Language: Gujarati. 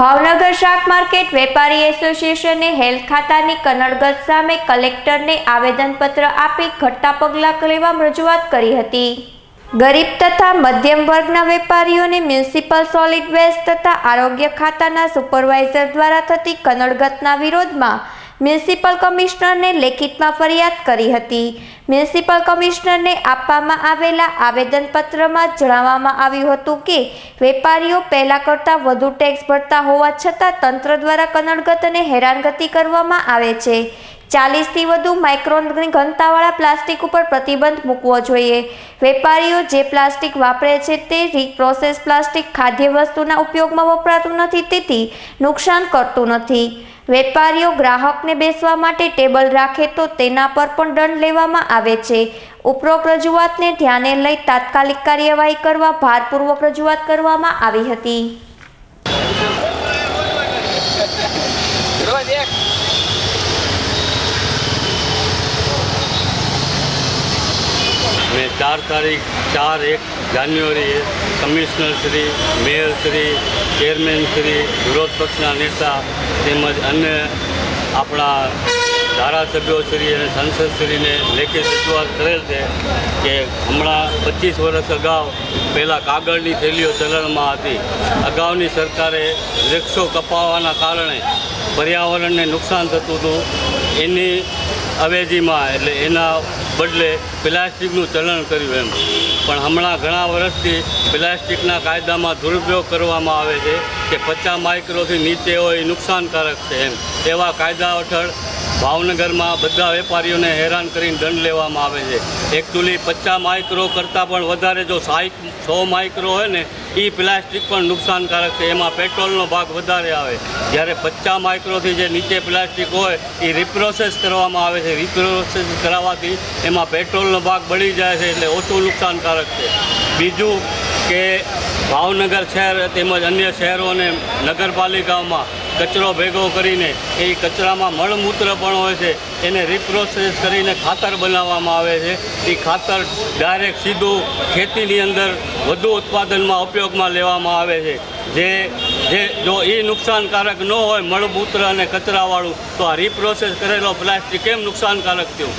ભાવનગર શાક માર્કેટ વેપારી એસોસિએશને હેલ્થ ખાતાની કનડગત સામે કલેક્ટરને આવેદનપત્ર આપી ઘટતા પગલાં લેવા રજૂઆત કરી હતી. ગરીબ તથા મધ્યમ વર્ગના વેપારીઓને મ્યુનિસિપલ સોલિડ વેસ્ટ તથા આરોગ્ય ખાતાના સુપરવાઇઝર દ્વારા થતી કનડગતના વિરોધમાં મ્યુનિસિપલ કમિશનરને લેખિતમાં ફરિયાદ કરી હતી. મ્યુનિસિપલ કમિશનરને આપવામાં આવેલા આવેદનપત્રમાં જણાવવામાં આવ્યું હતું કે, વેપારીઓ પહેલાં કરતાં વધુ ટેક્સ ભરતા હોવા છતાં તંત્ર દ્વારા કનડગત અને હેરાનગતિ કરવામાં આવે છે. ચાલીસથી વધુ માઇક્રોનની ઘનતાવાળા પ્લાસ્ટિક ઉપર પ્રતિબંધ મૂકવો જોઈએ. વેપારીઓ જે પ્લાસ્ટિક વાપરે છે તે રીપ્રોસેસ પ્લાસ્ટિક ખાદ્ય વસ્તુના ઉપયોગમાં વપરાતું નથી, તેથી નુકસાન કરતું નથી. વેપારીઓ ગ્રાહકને બેસવા માટે ટેબલ રાખે તો તેના પર પણ દંડ લેવામાં આવે છે. ઉપરોક્ત રજૂઆતને ધ્યાને લઈ તાત્કાલિક કાર્યવાહી કરવા ભારપૂર્વક રજૂઆત કરવામાં આવી હતી. ચાર તારીખ ચાર એક જાન્યુઆરીએ commissioner Shri, mayor Shri chairman Shri વિરોધ પક્ષના નેતા તેમજ અન્ય આપણા ધારાસભ્યો શ્રી અને સંસદશ્રીને લેખિત રજૂઆત કરેલ છે કે હમણાં પચીસ વર્ષ અગાઉ પહેલાં કાગળની થેલીઓ ચલણમાં હતી. અગાઉની સરકારે વૃક્ષો કપાવવાના કારણે પર્યાવરણને નુકસાન થતું હતું. એની અવેજીમાં એટલે એના બદલે પ્લાસ્ટિકનું ચલણ કર્યું એમ. પણ હમણાં ઘણા વર્ષથી પ્લાસ્ટિકના કાયદામાં દુરુપયોગ કરવામાં આવે છે કે પચાસ માઇક્રોથી નીચે હોય નુકસાનકારક છે એમ. એવા કાયદા હેઠળ ભાવનગરમાં બધા વેપારીઓને હેરાન કરીને દંડ લેવામાં આવે છે. એકચ્યુઅલી પચાસ માઇક્રો કરતાં પણ વધારે જો સાઈક સો માઇક્રો હોય ને એ પ્લાસ્ટિક પણ નુકસાનકારક છે. એમાં પેટ્રોલનો ભાગ વધારે આવે. જ્યારે પચાસ માઇક્રોથી જે નીચે પ્લાસ્ટિક હોય એ રિપ્રોસેસ કરવામાં આવે છે. રિપ્રોસેસ કરાવવાથી એમાં પેટ્રોલનો ભાગ બળી જાય છે એટલે ઓછું નુકસાનકારક છે. બીજું કે ભાવનગર શહેર તેમજ અન્ય શહેરો અને નગરપાલિકાઓમાં કચરો ભેગો કરીને એ કચરામાં મળમૂત્ર પણ હોય છે, એને રિપ્રોસેસ કરીને ખાતર બનાવવામાં આવે છે. એ ખાતર ડાયરેક્ટ સીધું ખેતીની અંદર વધુ ઉત્પાદનમાં ઉપયોગમાં લેવામાં આવે છે. જે જે જો એ નુકસાનકારક ન હોય મળમૂત્ર અને કચરાવાળું, તો આ રિપ્રોસેસ કરેલો પ્લાસ્ટિક કેમ નુકસાનકારક થયું?